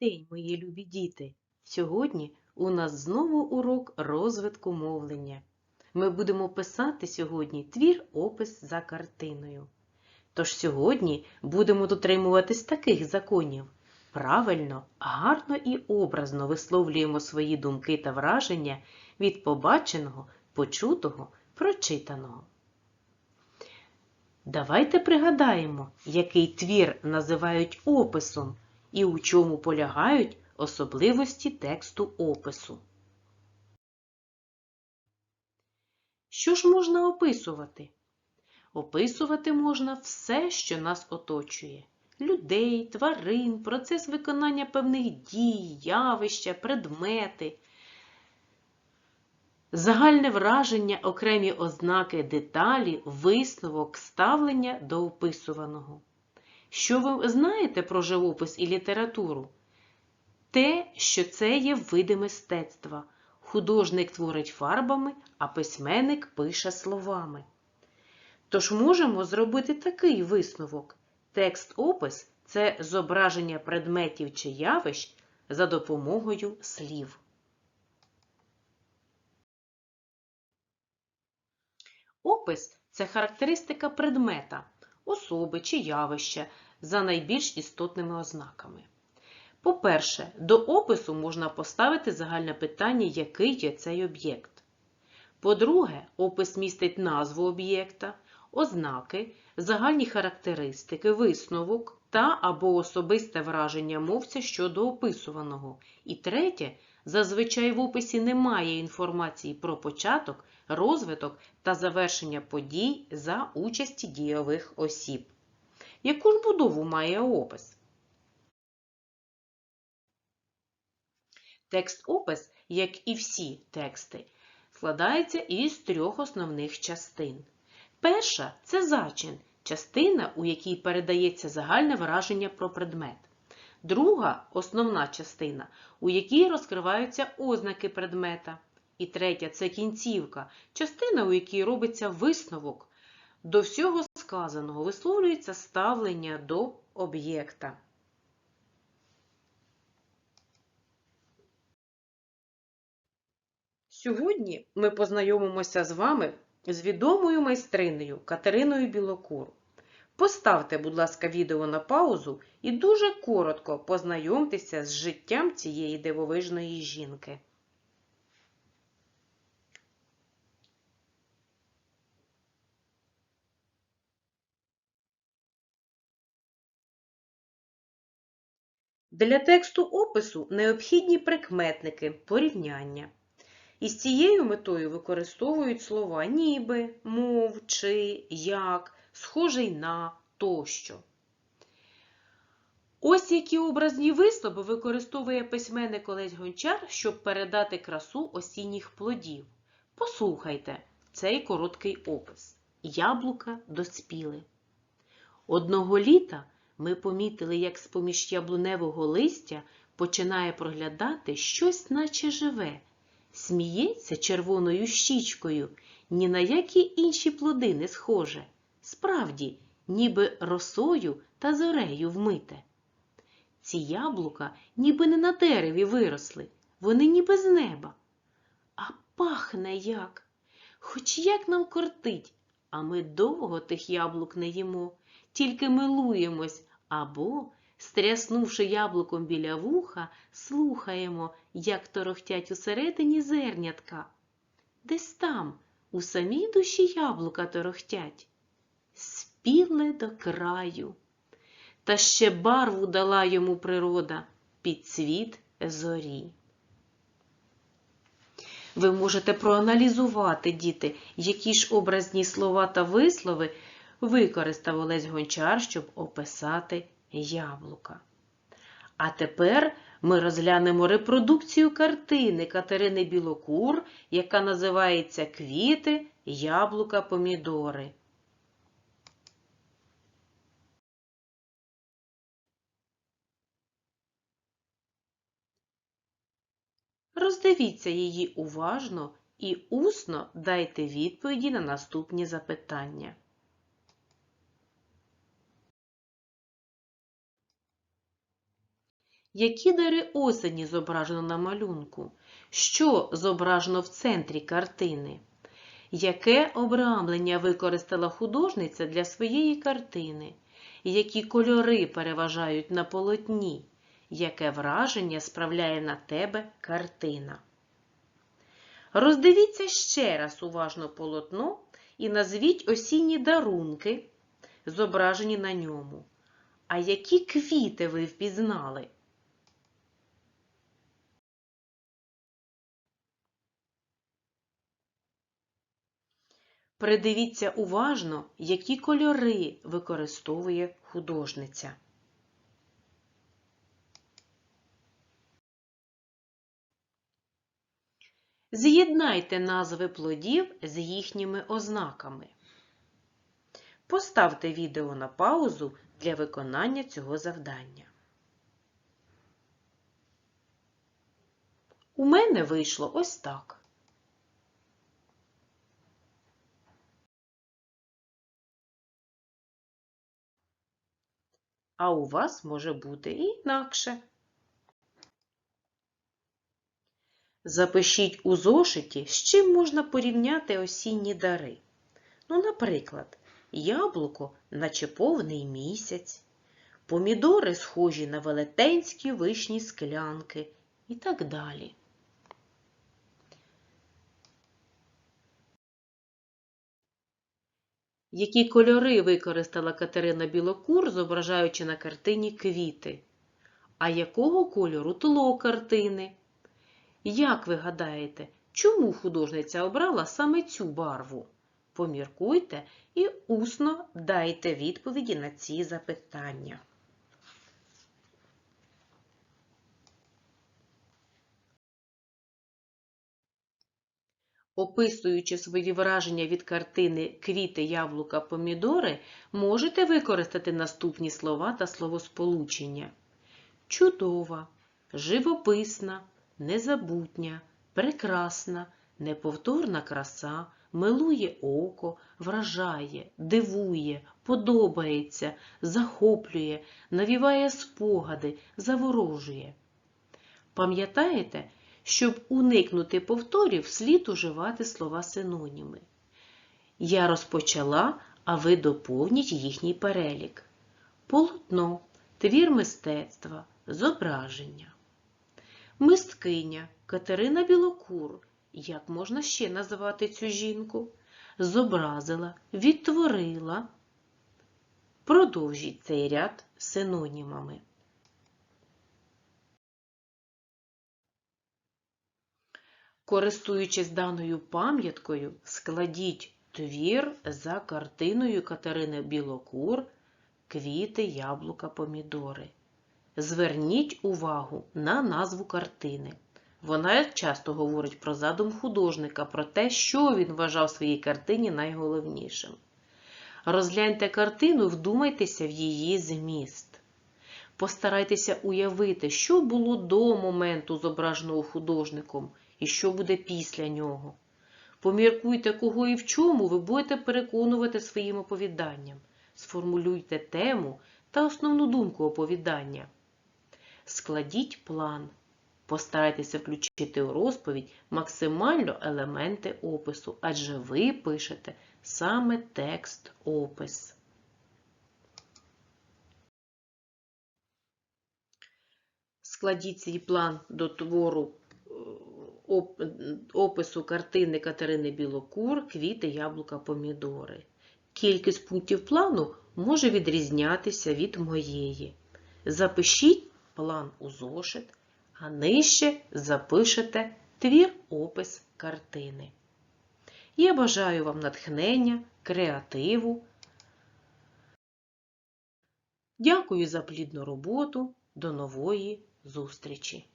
день, мої любі діти! Сьогодні у нас знову урок розвитку мовлення. Ми будемо писати сьогодні твір опис за картиною. Тож сьогодні будемо дотримуватись таких законів. Правильно, гарно і образно висловлюємо свої думки та враження від побаченого, почутого, прочитаного. Давайте пригадаємо, який твір називають описом і у чому полягають особливості тексту опису. Що ж можна описувати? Описувати можна все, що нас оточує. Людей, тварин, процес виконання певних дій, явища, предмети, загальне враження, окремі ознаки деталі, висновок, ставлення до описуваного. Що ви знаєте про живопис і літературу? Те, що це є види мистецтва. Художник творить фарбами, а письменник пише словами. Тож можемо зробити такий висновок. Текст-опис це зображення предметів чи явищ за допомогою слів. Опис це характеристика предмета, особи чи явища за найбільш істотними ознаками. По-перше, до опису можна поставити загальне питання, який є цей об'єкт. По-друге, опис містить назву об'єкта, ознаки, загальні характеристики, висновок та або особисте враження мовця щодо описуваного. І третє, зазвичай в описі немає інформації про початок, розвиток та завершення подій за участі дійових осіб. Яку ж будову має опис? Текст-опис, як і всі тексти, складається із трьох основних частин. Перша це зачин, частина, у якій передається загальне враження про предмет. Друга основна частина, у якій розкриваються ознаки предмета. І третя це кінцівка, частина, у якій робиться висновок. До всього сказаного висловлюється ставлення до об'єкта. Сьогодні ми познайомимося з вами з відомою майстринею Катериною Білокур. Поставте, будь ласка, відео на паузу і дуже коротко познайомтеся з життям цієї дивовижної жінки. Для тексту опису необхідні прикметники, порівняння. І з цією метою використовують слова ніби, мов, чи, як, схожий на тощо. Ось які образні вислови використовує письменник Олесь Гончар, щоб передати красу осінніх плодів. Послухайте цей короткий опис. Яблука доспіли. Одного літа ми помітили, як з-поміж яблуневого листя починає проглядати щось, наче живе, сміється червоною щічкою, ні на які інші плоди не схоже. Справді, ніби росою та зорею вмите. Ці яблука ніби не на дереві виросли, вони ніби з неба. А пахне як, хоч як нам кортить, а ми довго тих яблук не їмо, тільки милуємось або, стряснувши яблуком біля вуха, слухаємо, як торохтять усередині зернятка. Десь там, у самій душі яблука торохтять. Спіле до краю. Та ще барву дала йому природа під цвіт зорі. Ви можете проаналізувати, діти, які ж образні слова та вислови використав Олесь Гончар, щоб описати яблука. А тепер ми розглянемо репродукцію картини Катерини Білокур, яка називається Квіти, яблука, помідори. Роздивіться її уважно і усно дайте відповіді на наступні запитання. Які дари осені зображено на малюнку? Що зображено в центрі картини? Яке обрамлення використала художниця для своєї картини? Які кольори переважають на полотні? Яке враження справляє на тебе картина? Роздивіться ще раз уважно полотно і назвіть осінні дарунки, зображені на ньому. А які квіти ви впізнали? Придивіться уважно, які кольори використовує художниця. З'єднайте назви плодів з їхніми ознаками. Поставте відео на паузу для виконання цього завдання. У мене вийшло ось так. А у вас може бути і інакше. Запишіть у зошиті, з чим можна порівняти осінні дари. Ну, наприклад, яблуко, наче повний місяць, помідори схожі на велетенські вишні склянки і так далі. Які кольори використала Катерина Білокур, зображаючи на картині квіти? А якого кольору тло картини? Як ви гадаєте, чому художниця обрала саме цю барву? Поміркуйте і усно дайте відповіді на ці запитання. Описуючи свої враження від картини квіти, яблука, помідори, можете використати наступні слова та словосполучення. Чудова, живописна, незабутня, прекрасна, неповторна краса, милує око, вражає, дивує, подобається, захоплює, навіває спогади, заворожує. Пам'ятаєте, щоб уникнути повторів, слід уживати слова синоніми. Я розпочала, а ви доповніть їхній перелік. Полотно, твір мистецтва, зображення. Мисткиня Катерина Білокур. Як можна ще називати цю жінку? Зобразила, відтворила. Продовжіть цей ряд синонімами. Користуючись даною пам'яткою, складіть твір за картиною Катерини Білокур Квіти, яблука, помідори. Зверніть увагу на назву картини. Вона часто говорить про задум художника, про те, що він вважав своїй картині найголовнішим. Розгляньте картину, вдумайтеся в її зміст. Постарайтеся уявити, що було до моменту, зображеного художником, і що буде після нього. Поміркуйте, кого і в чому ви будете переконувати своїм оповіданням. Сформулюйте тему та основну думку оповідання. Складіть план. Постарайтеся включити у розповідь максимально елементи опису, адже ви пишете саме текст опис. Складіть свій план до твору опису картини Катерини Білокур, квіти, яблука, помідори. Кількість пунктів плану може відрізнятися від моєї. Запишіть план у зошит, а нижче запишете твір опис картини. Я бажаю вам натхнення, креативу. Дякую за плідну роботу. До нової зустрічі!